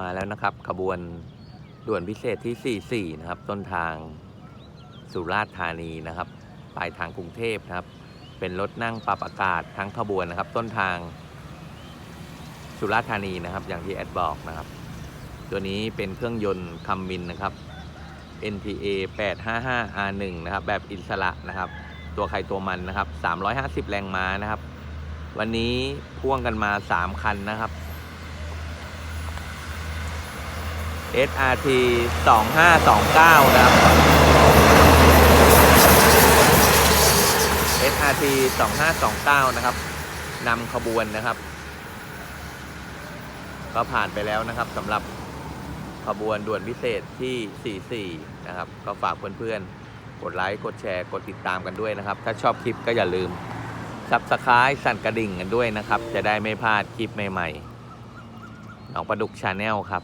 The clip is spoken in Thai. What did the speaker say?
มาแล้วนะครับขบวนด่วนพิเศษที่ 44 นะครับ ต้นทางสุราษฎร์ธานีนะครับ ปลายทางกรุงเทพนะครับ เป็นรถนั่งปรับอากาศทั้งขบวนนะครับ ต้นทางสุราษฎร์ธานีนะครับ อย่างที่แอดบอกนะครับ ตัวนี้เป็นเครื่องยนต์คัมมินนะครับ NTA 855 R1 นะครับ แบบอิสระนะครับ ตัวใครตัวมันนะครับ 350 แรงม้านะครับ วันนี้พ่วงกันมา 3 คันนะครับ SRT 2529 นะครับ SRT 2529 นะครับนำขบวนนะครับ ก็ผ่านไปแล้วนะครับสำหรับขบวนด่วนพิเศษที่ 44 นะครับ ก็ฝากเพื่อนๆ กดไลค์ กดแชร์ กดติดตามกันด้วยนะครับ ถ้าชอบคลิปก็อย่าลืม Subscribe สั่นกระดิ่งกันด้วยนะครับ จะได้ไม่พลาดคลิปใหม่ๆน้องประดุกชาแนลครับ